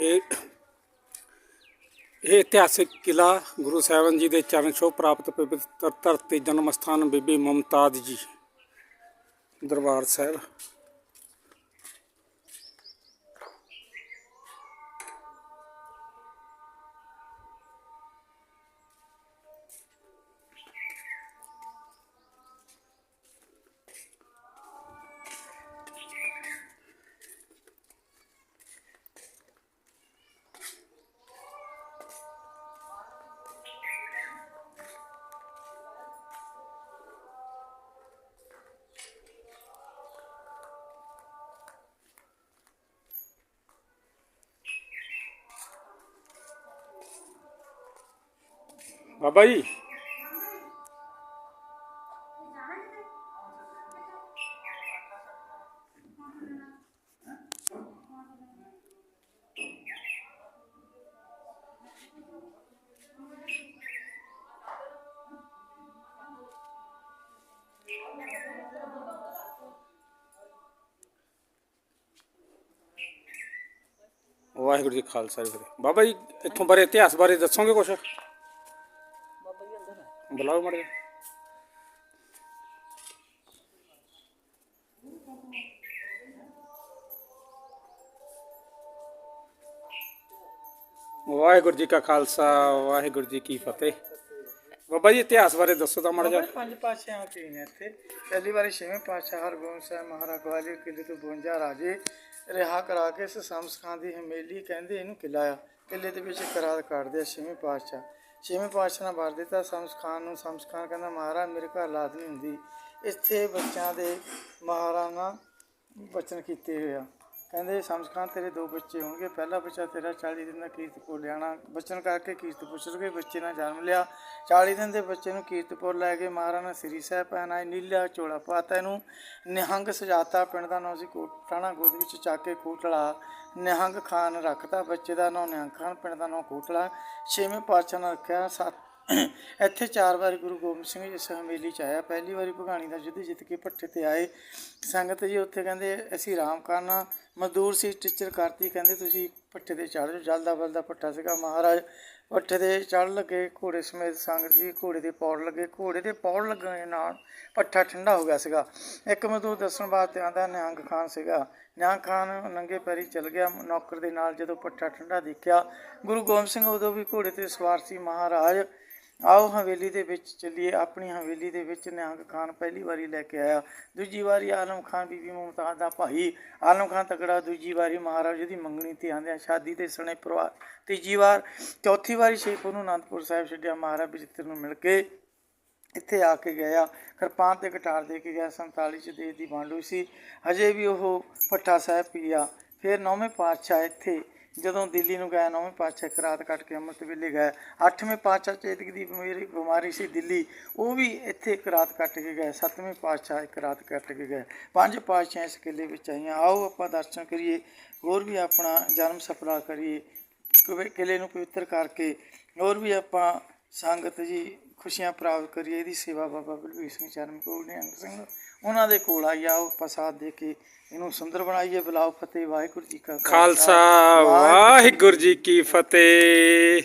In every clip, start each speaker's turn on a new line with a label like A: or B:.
A: ਇਹ ਇਹ ਇਤਿਹਾਸਿਕ ਕਿਲਾ ਗੁਰੂ ਸਾਹਿਬਾਨ ਜੀ ਦੇ ਚਰਨ ਛੋਹ ਪ੍ਰਾਪਤ ਪਵਿੱਤਰ ਧਰਤੀ ਜਨਮ ਸਥਾਨ ਬੀਬੀ ਮੁਮਤਾਜ਼ ਜੀ ਦਰਬਾਰ ਸਾਹਿਬ। ਬਾਬਾ ਜੀ। ਵਾਹਿਗੁਰੂ ਜੀ ਖਾਲਸਾ ਜੀ ਕੀ ਬਾਬਾ ਜੀ ਇੱਥੋਂ ਬਾਰੇ ਇਤਿਹਾਸ ਬਾਰੇ ਦੱਸੋਗੇ ਕੁਛ ਬੁਲਾਓ ਮੜੇ ਵਾਹਿਗੁਰੂ ਜੀ ਕਾ ਖਾਲਸਾ, ਵਾਹਿਗੁਰੂ ਜੀ ਕੀ ਫਤਿਹ। ਬਾਬਾ ਜੀ, ਇਤਿਹਾਸ ਬਾਰੇ ਦੱਸੋ ਤਾਂ ਮੜਾ ਜਾ,
B: ਪੰਜ ਪਾਤਸ਼ਾਹਾਂ ਕੀ ਨੇ ਇੱਥੇ? ਪਹਿਲੀ ਵਾਰੀ ਛੇਵੇਂ ਪਾਤਸ਼ਾਹ ਹਰਗੋਬਿੰਦ ਸਾਹਿਬ ਮਹਾਰਾਜ ਗਵਾਲੀਅਰ ਕਿਲੇ ਤੋਂ 52 ਰਾਜੇ ਰਿਹਾ ਕਰਾ ਕੇ ਇਸ ਸੰਸਖਾਂ ਦੀ ਹਮੇਲੀ ਕਹਿੰਦੇ ਇਹਨੂੰ ਕਿਲਾ ਆ। ਕਿਲੇ ਦੇ ਵਿੱਚ ਕਰਾਰ ਕੱਢਦੇ ਆ ਛੇਵੇਂ ਪਾਤਸ਼ਾਹ। ਛੇਵੇਂ ਪਾਤਸ਼ਾਹ ਨੇ ਵਰ ਦਿੱਤਾ ਸੰਸਖਾਨ ਨੂੰ ਸੰਸਖਾਨ ਕਹਿੰਦਾ, ਮਹਾਰਾਜ, ਮੇਰੇ ਘਰ ਲਾਜ਼ਮੀ ਹੁੰਦੀ। ਇੱਥੇ ਬੱਚਿਆਂ ਦੇ ਮਹਾਰਾਣਾ ਬਚਨ ਕੀਤੇ ਹੋਏ ਆ। ਕਹਿੰਦੇ ਸੰਸਖਾਨ ਤੇਰੇ ਦੋ ਬੱਚੇ ਹੋਣਗੇ, ਪਹਿਲਾ ਬੱਚਾ ਤੇਰਾ 40 ਦਿਨ ਦਾ ਕੀਰਤਪੁਰ ਲਿਆਣਾ। ਬਚਨ ਕਰਕੇ ਕੀਰਤਪੁਰ ਕੇ ਬੱਚੇ ਨਾਲ ਜਨਮ ਲਿਆ। 40 ਦਿਨ ਦੇ ਬੱਚੇ ਨੂੰ ਕੀਰਤਪੁਰ ਲੈ ਕੇ ਮਹਾਰਾਣਾ ਸ੍ਰੀ ਸਾਹਿਬ ਪਹਿਨਾਏ ਨੀਲਾ ਚੋਲਾ ਪਾਤਾ ਇਹਨੂੰ। ਨਿਹੰਗ ਸਜਾਤਾ ਪਿੰਡ ਦਾ ਨਾਂ ਸੀ ਕੋਟਾਣਾ ਗੋਦ ਵਿੱਚ ਚੱਕ ਕੇ ਕੋਟਲਾ। ਨਿਹੰਗ ਖਾਨ ਰੱਖਤਾ ਬੱਚੇ ਦਾ ਨਾਂ, ਨਿਹੰਗ ਖਾਨ ਪਿੰਡ ਦਾ ਨਾਂ ਕੋਟਲਾ। ਛੇਵੇਂ ਪਾਤਸ਼ਾਹ ਨੇ ਰੱਖਿਆ, ਸੱਤ ਇੱਥੇ ਚਾਰ ਵਾਰੀ ਗੁਰੂ ਗੋਬਿੰਦ ਸਿੰਘ ਜੀ ਇਸ ਹਵੇਲੀ ਚ ਆਇਆ, ਪਹਿਲੀ ਵਾਰੀ ਭਗਾਣੀ ਦਾ ਯੁੱਧ ਜਿੱਤ ਕੇ ਭੱਠੇ ਤੇ ਆਏ। ਸੰਗਤ ਜੀ ਉੱਥੇ ਕਹਿੰਦੇ, ਅਸੀਂ ਆਰਾਮ ਕਰਨਾ ਮਜ਼ਦੂਰ ਸੀ, ਟੀਚਰ ਕਰਤੀ, ਕਹਿੰਦੇ ਤੁਸੀਂ ਭੱਠੇ ਤੇ ਚੜ੍ਹ ਜਾਓ। ਜਲਦਾ ਬਲਦਾ ਭੱਠਾ ਸੀਗਾ, ਮਹਾਰਾਜ ਭੱਠੇ ਤੇ ਚੜ੍ਹ ਲੱਗੇ, ਘੋੜੇ ਸਮੇਤ ਸੰਗਤ ਜੀ ਘੋੜੇ ਦੇ ਪੌੜ ਲੱਗੇ। ਘੋੜੇ ਦੇ ਪੌੜ ਲੱਗਣ ਨਾਲ ਭੱਠਾ ਠੰਡਾ ਹੋ ਗਿਆ ਸੀਗਾ। ਇੱਕ ਮਜ਼ਦੂਰ ਦੱਸਣ ਵਾਸਤੇ ਆਂਦਾ ਨਿਹੰਗ ਖਾਨ ਸੀਗਾ। ਨਿਹੰਗ ਖਾਨ ਨੰਗੇ ਪੈਰੀ ਚੱਲ ਗਿਆ। ਨੌਕਰ ਦੇ ਨਾਲ ਜਦੋਂ ਭੱਠਾ ਠੰਡਾ ਦੇਖਿਆ, ਗੁਰੂ ਗੋਬਿੰਦ ਸਿੰਘ ਉਦੋਂ ਵੀ ਘੋੜੇ ਤੇ ਸਵਾਰ ਸੀ। ਮਹਾਰਾਜ ਆਓ ਹਵੇਲੀ ਦੇ ਵਿੱਚ ਚੱਲੀਏ, ਆਪਣੀ ਹਵੇਲੀ ਦੇ ਵਿੱਚ ਨਿਹੰਗ ਖਾਨ ਪਹਿਲੀ ਵਾਰੀ ਲੈ ਕੇ ਆਇਆ। ਦੂਜੀ ਵਾਰੀ ਆਲਮ ਖਾਨ ਬੀਬੀ ਮੁਮਤਾਜ਼ ਦਾ ਭਾਈ। ਆਲਮ ਖਾਨ ਤਕੜਾ, ਦੂਜੀ ਵਾਰੀ ਮਹਾਰਾਜ ਦੀ ਮੰਗਣੀ ਤੇ ਆਂਦਿਆਂ ਸ਼ਾਦੀ ਤੇ ਸਣੇ ਪਰਿਵਾਰ। ਤੀਜੀ ਵਾਰ, ਚੌਥੀ ਵਾਰੀ ਸ਼ੇਖਪੁਰ ਨੂੰ ਅਨੰਦਪੁਰ ਸਾਹਿਬ ਛੱਡਿਆ ਮਹਾਰਾਜ ਬਚਿੱਤਰ ਨੂੰ ਮਿਲ ਕੇ। ਇੱਥੇ ਆ ਕੇ ਗਿਆ। ਕਿਰਪਾਨ ਤੇ ਕਟਾਰ ਦੇ ਕੇ ਗਿਆ 47 ਚ ਦੇਸ਼ ਦੀ ਬਾਂਡੂ ਸੀ। ਹਜੇ ਵੀ ਉਹ ਪੱਠਾ ਸਾਹਿਬ ਪੀਆ। ਫਿਰ ਨੌਵੇਂ ਪਾਤਸ਼ਾਹ ਇੱਥੇ ਜਦੋਂ ਦਿੱਲੀ ਨੂੰ ਗਏ, ਨੌਵੇਂ ਪਾਤਸ਼ਾਹ ਇੱਕ ਰਾਤ ਕੱਟ ਕੇ ਅੰਮ੍ਰਿਤ ਵੇਲੇ ਗਏ। ਅੱਠਵੇਂ ਪਾਤਸ਼ਾਹ ਚੇਤਕ ਦੀ ਬਿਮਾਰੀ ਬਿਮਾਰੀ ਸੀ ਦਿੱਲੀ। ਉਹ ਵੀ ਇੱਥੇ ਇੱਕ ਰਾਤ ਕੱਟ ਕੇ ਗਏ, ਸੱਤਵੇਂ ਪਾਤਸ਼ਾਹ ਇੱਕ ਰਾਤ ਕੱਟ ਕੇ ਗਏ। ਪੰਜ ਪਾਤਸ਼ਾਹ ਇਸ ਕਿਲੇ ਵਿੱਚ ਆਈਆਂ। ਆਓ ਆਪਾਂ ਦਰਸ਼ਨ ਕਰੀਏ, ਹੋਰ ਵੀ ਆਪਣਾ ਜਨਮ ਸਫਲਾ ਕਰੀਏ, ਕਿਵੇਂ, ਕਿਲੇ ਨੂੰ ਪਵਿੱਤਰ ਕਰਕੇ, ਹੋਰ ਵੀ ਆਪਾਂ ਸੰਗਤ ਜੀ ਖੁਸ਼ੀਆਂ ਪ੍ਰਾਪਤ ਕਰੀਏ। ਇਹਦੀ ਸੇਵਾ ਬਾਬਾ ਬਲਵੀਰ ਸਿੰਘ ਚਰਨ ਕੋਲ ਨਿਹੰਗ ਸਿੰਘ ਉਹਨਾਂ ਦੇ ਕੋਲ ਆਈ, ਆਓ ਪ੍ਰਸਾਦ ਦੇ ਕੇ ਇਹਨੂੰ ਸੁੰਦਰ ਬਣਾਈਏ। ਬੁਲਾਓ ਫਤਿਹ, ਵਾਹਿਗੁਰੂ ਜੀ ਕਾ
A: ਖਾਲਸਾ, ਵਾਹਿਗੁਰੂ ਜੀ ਕੀ ਫਤਿਹ।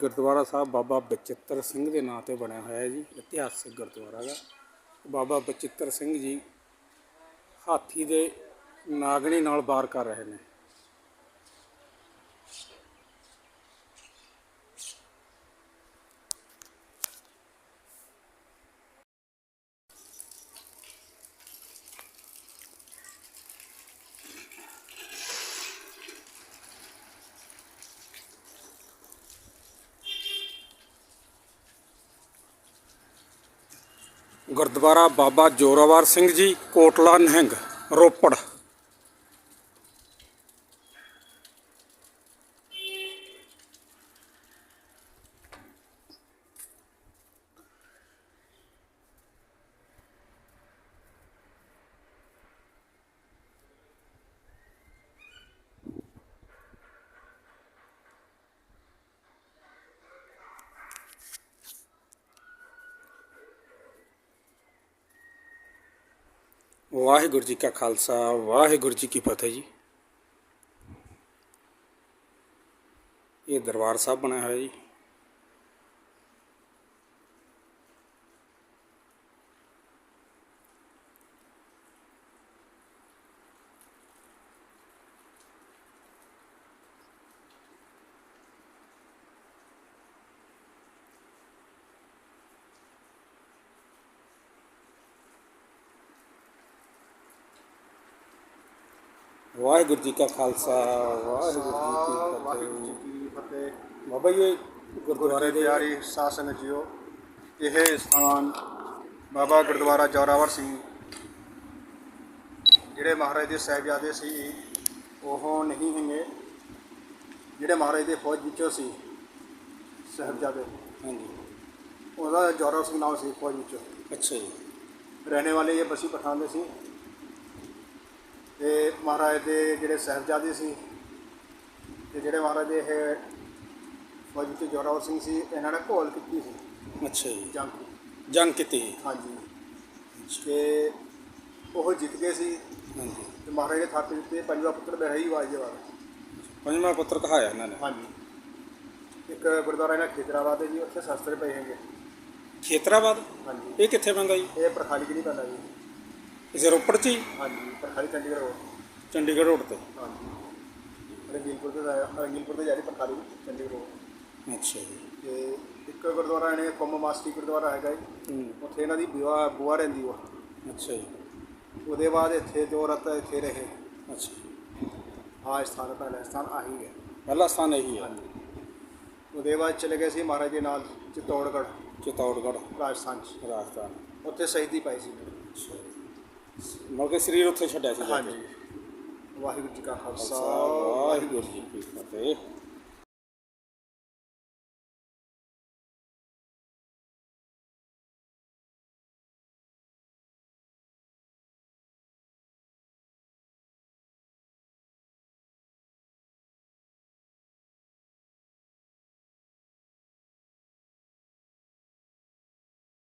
A: ਗੁਰਦੁਆਰਾ ਸਾਹਿਬ ਬਾਬਾ ਬਚਿੱਤਰ ਸਿੰਘ ਦੇ ਨਾਂ ਤੇ ਬਣਿਆ ਹੋਇਆ ਹੈ ਜੀ, ਇਤਿਹਾਸਕ ਗੁਰਦੁਆਰਾ ਦਾ ਬਾਬਾ ਬਚਿੱਤਰ ਸਿੰਘ ਜੀ ਹਾਥੀ ਦੇ ਨਾਗਣੀ ਨਾਲ ਵਾਰ ਕਰ ਰਹੇ ਨੇ। ਗੁਰਦੁਆਰਾ ਬਾਬਾ ਜੋਰਾਵਰ ਸਿੰਘ ਜੀ ਕੋਟਲਾ ਨਹਿੰਗ ਰੋਪੜ। ਵਾਹਿਗੁਰੂ ਜੀ ਕਾ ਖਾਲਸਾ, ਵਾਹਿਗੁਰੂ ਜੀ ਕੀ ਫਤਿਹ ਜੀ। ਇਹ ਦਰਬਾਰ ਸਾਹਿਬ ਬਣਿਆ ਹੋਇਆ ਜੀ। ਵਾਹਿਗੁਰੂ ਜੀ ਕਾ ਖਾਲਸਾ ਵਾਹਿਗੁਰੂ ਜੀ ਕੀ ਫਤਿਹ। ਬਾਬਾ ਜੀ
C: ਗੁਰਦੁਆਰੇ
A: ਦੇ
C: ਪਿਆਰੀ ਸਾਸਨ ਜੀਓ। ਇਹ ਸਥਾਨ ਬਾਬਾ ਗੁਰਦੁਆਰਾ ਜੋਰਾਵਰ ਸਿੰਘ ਜਿਹੜੇ ਮਹਾਰਾਜ ਦੇ ਸਾਹਿਬਜ਼ਾਦੇ ਸੀ ਉਹ ਨਹੀਂ ਹੈਗੇ ਜਿਹੜੇ ਮਹਾਰਾਜ ਦੇ ਫੌਜ ਵਿੱਚੋਂ ਸੀ ਸਾਹਿਬਜ਼ਾਦੇ।
A: ਹਾਂਜੀ।
C: ਉਹਦਾ ਜੋਰਾਵਰ ਸਿੰਘ ਨਾਮ ਸੀ ਫੌਜ ਵਿੱਚੋਂ।
A: ਅੱਛਾ ਜੀ।
C: ਰਹਿਣੇ ਵਾਲੇ ਇਹ ਬਸੀ ਪਠਾਨ ਦੇ ਸੀ। ਤੇ ਮਹਾਰਾਜ ਦੇ ਜਿਹੜੇ ਸਾਹਿਬਜ਼ਾਦੇ ਸੀ ਤੇ ਜਿਹੜੇ ਮਹਾਰਾਜ ਦੇ ਇਹ ਫੌਜ ਵਿੱਚ ਜੋਰਾਵਰ ਸਿੰਘ ਸੀ ਇਹਨਾਂ ਨੇ ਘੋਲ ਕੀਤੀ ਸੀ।
A: ਅੱਛਾ ਜੀ।
C: ਜੰਗ।
A: ਜੰਗ ਕੀਤੀ।
C: ਹਾਂਜੀ। ਤੇ ਉਹ ਜਿੱਤ ਗਏ ਸੀ।
A: ਹਾਂਜੀ।
C: ਤੇ ਮਹਾਰਾਜ ਦੇ ਥਾਪੇ ਦਿੱਤੇ ਪੰਜਵਾਂ ਪੁੱਤਰ ਬਹਿਰਾਈ ਵਾਜ ਦੇ ਵਾਰ
A: ਪੰਜਵਾਂ ਪੁੱਤਰ ਕਹਾਇਆ ਇਹਨਾਂ ਨੇ।
C: ਹਾਂਜੀ। ਇੱਕ ਗੁਰਦੁਆਰਾ ਇਹਨਾਂ ਖੇਤਰਾਬਾਦ ਹੈ ਜੀ ਉੱਥੇ ਸ਼ਸਤਰ ਪਏ ਹੈਗੇ।
A: ਖੇਤਰਾਬਾਦ?
C: ਹਾਂਜੀ।
A: ਇਹ ਕਿੱਥੇ ਪੈਂਦਾ ਜੀ?
C: ਇਹ ਪ੍ਰਖਾਲੀ ਕਿ ਨਹੀਂ ਪੈਂਦਾ ਜੀ।
A: ਇਸੇ ਰੋਪੜ ਚ ਹੀ?
C: ਹਾਂਜੀ ਪ੍ਰਖਾਲੀ ਚੰਡੀਗੜ੍ਹ ਰੋਡ।
A: ਚੰਡੀਗੜ੍ਹ ਰੋਡ ਤੇ।
C: ਹਾਂਜੀ। ਰੰਗੀਲਪੁਰ ਤੋਂ ਜਾਇਆ ਰੰਗੀਲਪੁਰ ਤੋਂ ਜਾ ਰਹੀ ਪ੍ਰਖਾਲੀ ਚੰਡੀਗੜ੍ਹ ਰੋਡ।
A: ਅੱਛਾ ਜੀ।
C: ਤੇ ਇੱਕ ਗੁਰਦੁਆਰਾ ਇਹਨੇ ਕੁੰਮ ਮਾਸਟਰੀ ਗੁਰਦੁਆਰਾ ਹੈਗਾ ਜੀ।
A: ਹੂੰ।
C: ਉੱਥੇ ਇਹਨਾਂ ਦੀ ਬੁਆ ਬੁਆ ਰਹਿੰਦੀ ਉਹ।
A: ਅੱਛਾ ਜੀ।
C: ਉਹਦੇ ਬਾਅਦ ਇੱਥੇ ਜੋ ਰਤ ਇੱਥੇ ਰਹੇ।
A: ਅੱਛਾ
C: ਆ ਸਥਾਨ ਪਹਿਲਾ ਸਥਾਨ ਆਹੀ ਹੈ।
A: ਪਹਿਲਾ ਸਥਾਨ ਇਹੀ ਹੈ।
C: ਉਹਦੇ ਬਾਅਦ ਚਲੇ ਗਏ ਸੀ ਮਹਾਰਾਜ ਦੇ ਨਾਲ ਚਿਤੌੜਗੜ੍ਹ।
A: ਚਿਤੌੜਗੜ੍ਹ।
C: ਰਾਜਸਥਾਨ 'ਚ।
A: ਰਾਜਸਥਾਨ।
C: ਉੱਥੇ ਸ਼ਹੀਦੀ ਪਾਈ ਸੀ।
A: ਅੱਛਾ ਜੀ। ਮਤਲਬ ਕਿ ਸਰੀਰ ਉੱਥੇ ਛੱਡਿਆ ਸੀ ਜਾ ਕੇ।
C: ਹਾਂਜੀ ਵਾਹਿਗੁਰੂ ਜੀ ਕਾ ਖਾਲਸਾ
A: ਖਾਲਸਾ ਵਾਹਿਗੁਰੂ ਜੀ ਕੀ ਫਤਿਹ